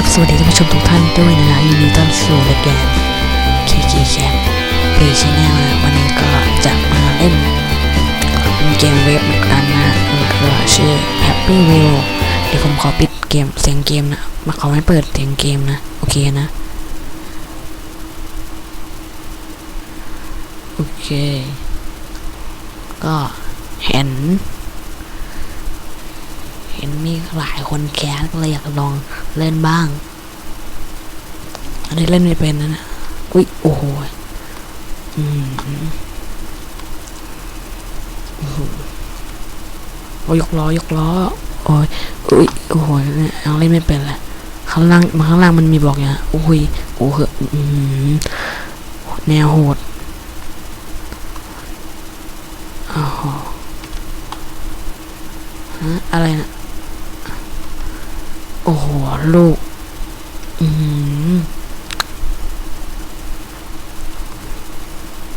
ครับ สวัสดีท่านผู้ชมทุกท่านด้วยนะฮะยินดีต้อนรับสู่รายการ KK Camp Play Channel นะวันนี้ก็จะมาเล่นเกมเว็บเหมือนกันนะก็ชื่อ Happy Wheel เดี๋ยวผมขอปิดเกมเสียงเกมนะมาขอไม่เปิดเสียงเกมนะ โอเคนะ โอเค ก็เห็น หลายคนแคสก็เลยอยากลองเล่นบ้าง อันนี้เล่นไม่เป็นนะนะอุ้ยโอ้โหอืมโอ้โหโอ้ยยกล้อยกล้อโอ้ยอุ้ยโอ้โหเนี่ยยังเล่นไม่เป็นเลยข้างล่างมาข้างล่างมันมีบอกอย่างโอ้ยโอ้โหอืมแนวโหดอ้าวฮะอะไรนะ ลูก อืม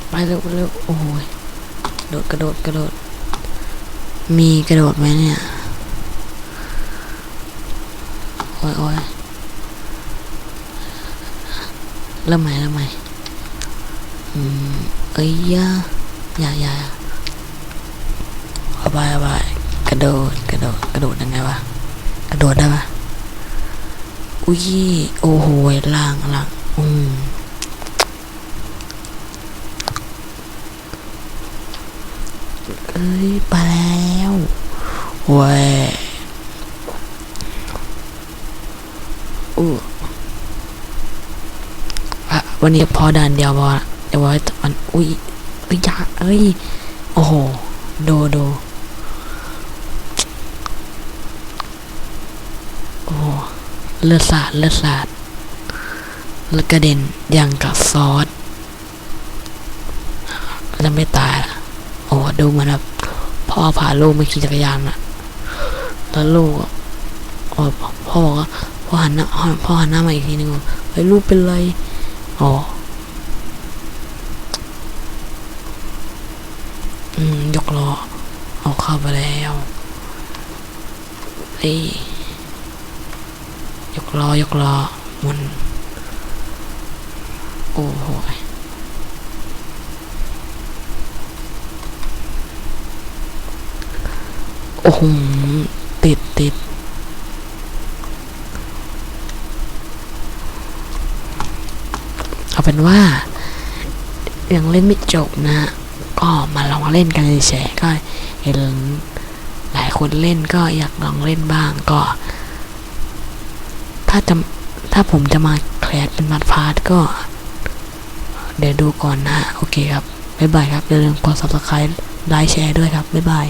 ไปเร็วไปเร็วโอ้ยโดดกระโดดกระโดด มีกระโดดไหมเนี่ย โอ้ยโอ้ยเริ่มใหม่เริ่มใหม่อืมเอ้ยอยาอย่าอย่าเอาไปเอาไปกระโดดกระโดดกระโดดยังไงวะกระโดดได้ปะ อุ้ยโอ้โหล่างล่างอืมเอ้ยไปแล้วเว้ยอู้อวันนี้พอด่านเดียวพอเดี๋ยวไว้มันอุ้ยเอ้ยยาเอ้ย โอ้โห โดโดโอ้ เลือดสาดเลือดสาดเลือดกระเด็นอย่างกับซอสแล้วไม่ตายละโอ้ดูเหมันแบบพ่อพาลูกมาขี่จักรยานอะแล้วลูกอะโอ้พ่อบอกว่าพ่อหันหน้าพ่อหันหน้ามาอีกทีนึงเฮ้ยลูกเป็นไรอ๋ออืมยกล้อเอาเข้าไปแล้วเฮ้ ยกล้อยกล้อหมันโอ้โหโอ้โหติดติดเอาเป็นว่ายังเล่นไม่จบนะฮะก็มาลองเล่นกันเฉยๆก็เห็นหลายคนเล่นก็อยากลองเล่นบ้างก็ ถ้าจะถ้าผมจะมาแคลสเป็นมัดพาร์ทก็ เดี๋ยวดูก่อนนะ โอเคครับ บ๊ายบายครับอย่าลืมกด subscribe ไลค์แชร์ด้วยครับ บ๊ายบาย